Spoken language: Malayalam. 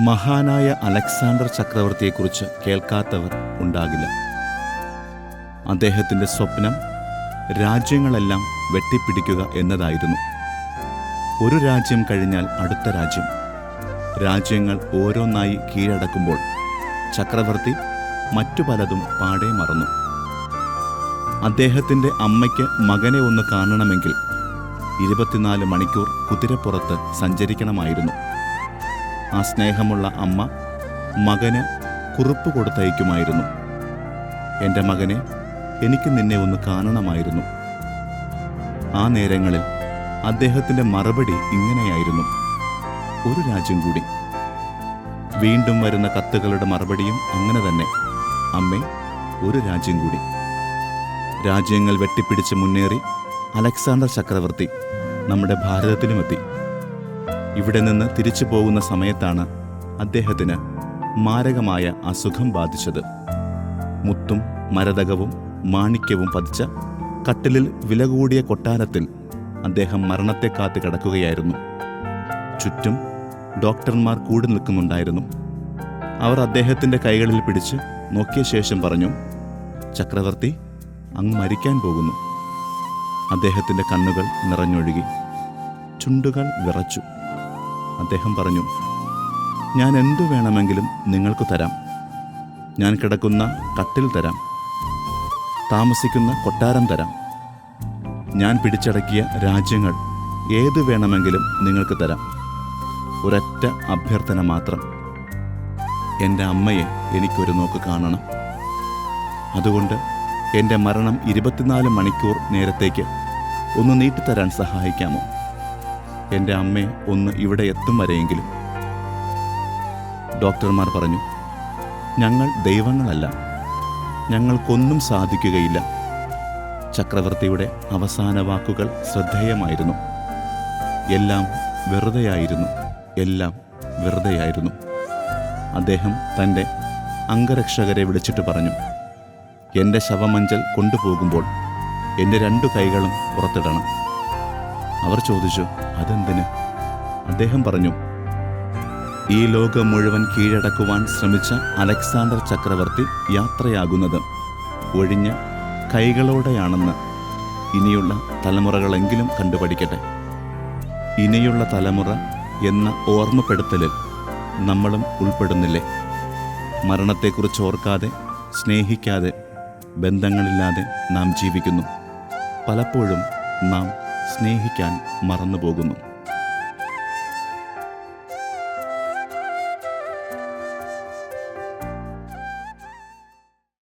മഹാനായ അലക്സാണ്ടർ ചക്രവർത്തിയെക്കുറിച്ച് കേൾക്കാത്തവർ ഉണ്ടാകില്ല. അദ്ദേഹത്തിന്റെ സ്വപ്നം രാജ്യങ്ങളെല്ലാം വെട്ടിപ്പിടിക്കുക എന്നതായിരുന്നു. ഒരു രാജ്യം കഴിഞ്ഞാൽ അടുത്ത രാജ്യം. രാജ്യങ്ങൾ ഓരോന്നായി കീഴടക്കുമ്പോൾ ചക്രവർത്തി മറ്റു പലതും പാടെ മറന്നു. അദ്ദേഹത്തിന്റെ അമ്മയ്ക്ക് മകനെ ഒന്ന് കാണണമെങ്കിൽ ഇരുപത്തിനാല് മണിക്കൂർ കുതിരപ്പുറത്ത് സഞ്ചരിക്കണമായിരുന്നു. ആ സ്നേഹമുള്ള അമ്മ മകന് കുറിപ്പ് കൊടുത്തയക്കുമായിരുന്നു. എന്റെ മകനെ എനിക്ക് നിന്നെ ഒന്ന് കാണണമായിരുന്നു. ആ നേരങ്ങളിൽ അദ്ദേഹത്തിന്റെ മറുപടി ഇങ്ങനെയായിരുന്നു. ഒരു രാജ്യം കൂടി. വീണ്ടും വരുന്ന കത്തുകളുടെ മറുപടിയും അങ്ങനെ തന്നെ. അമ്മേ ഒരു രാജ്യം കൂടി. രാജ്യങ്ങൾ വെട്ടിപ്പിടിച്ച് മുന്നേറി അലക്സാണ്ടർ ചക്രവർത്തി നമ്മുടെ ഭാരതത്തിലുമെത്തി. ഇവിടെ നിന്ന് തിരിച്ചു പോകുന്ന സമയത്താണ് അദ്ദേഹത്തിന് മാരകമായ അസുഖം ബാധിച്ചത്. മുത്തും മരതകവും മാണിക്യവും പതിച്ച കട്ടിലിൽ വില കൂടിയ കൊട്ടാരത്തിൽ അദ്ദേഹം മരണത്തെ കാത്തു കിടക്കുകയായിരുന്നു. ചുറ്റും ഡോക്ടർമാർ കൂടി നിൽക്കുന്നുണ്ടായിരുന്നു. അവർ അദ്ദേഹത്തിന്റെ കൈകളിൽ പിടിച്ച് നോക്കിയ ശേഷം പറഞ്ഞു ചക്രവർത്തി അങ്ങ് മരിക്കാൻ പോകുന്നു. അദ്ദേഹത്തിന്റെ കണ്ണുകൾ നിറഞ്ഞൊഴുകി. ചുണ്ടുകൾ വിറച്ചു. അദ്ദേഹം പറഞ്ഞു ഞാൻ എന്തു വേണമെങ്കിലും നിങ്ങൾക്ക് തരാം. ഞാൻ കിടക്കുന്ന കട്ടിൽ തരാം. താമസിക്കുന്ന കൊട്ടാരം തരാം. ഞാൻ പിടിച്ചടക്കിയ രാജ്യങ്ങൾ ഏതു വേണമെങ്കിലും നിങ്ങൾക്ക് തരാം. ഒരറ്റ അഭ്യർത്ഥന മാത്രം. എന്റെ അമ്മയെ എനിക്കൊരു നോക്ക് കാണണം. അതുകൊണ്ട് എന്റെ മരണം ഇരുപത്തിനാല് മണിക്കൂർ നേരത്തേക്ക് ഒന്ന് നീട്ടിത്തരാൻ സഹായിക്കാമോ? എന്റെ അമ്മയെ ഒന്ന് ഇവിടെ എത്തും വരെയെങ്കിലും. ഡോക്ടർമാർ പറഞ്ഞു ഞങ്ങൾ ദൈവങ്ങളല്ല. ഞങ്ങൾക്കൊന്നും സാധിക്കുകയില്ല. ചക്രവർത്തിയുടെ അവസാന വാക്കുകൾ ശ്രദ്ധേയമായിരുന്നു. എല്ലാം വെറുതെയായിരുന്നു. എല്ലാം വെറുതെയായിരുന്നു. അദ്ദേഹം തന്റെ അംഗരക്ഷകരെ വിളിച്ചിട്ട് പറഞ്ഞു എന്റെ ശവമഞ്ചൽ കൊണ്ടുപോകുമ്പോൾ എന്റെ രണ്ടു കൈകളും പുറത്തിടണം. അവർ ചോദിച്ചു അതെന്തിന്? അദ്ദേഹം പറഞ്ഞു ഈ ലോകം മുഴുവൻ കീഴടക്കുവാൻ ശ്രമിച്ച അലക്സാണ്ടർ ചക്രവർത്തി യാത്രയാകുന്നത് ഒഴിഞ്ഞ കൈകളോടെയാണെന്ന് ഇനിയുള്ള തലമുറകളെങ്കിലും കണ്ടുപഠിക്കട്ടെ. ഇനിയുള്ള തലമുറ എന്ന ഓർമ്മപ്പെടുത്തലിൽ നമ്മളും ഉൾപ്പെടുന്നില്ലേ? മരണത്തെക്കുറിച്ച് ഓർക്കാതെ സ്നേഹിക്കാതെ ബന്ധങ്ങളില്ലാതെ നാം ജീവിക്കുന്നു. പലപ്പോഴും നാം സ്നേഹിക്കാൻ മറന്നുപോകുന്നു.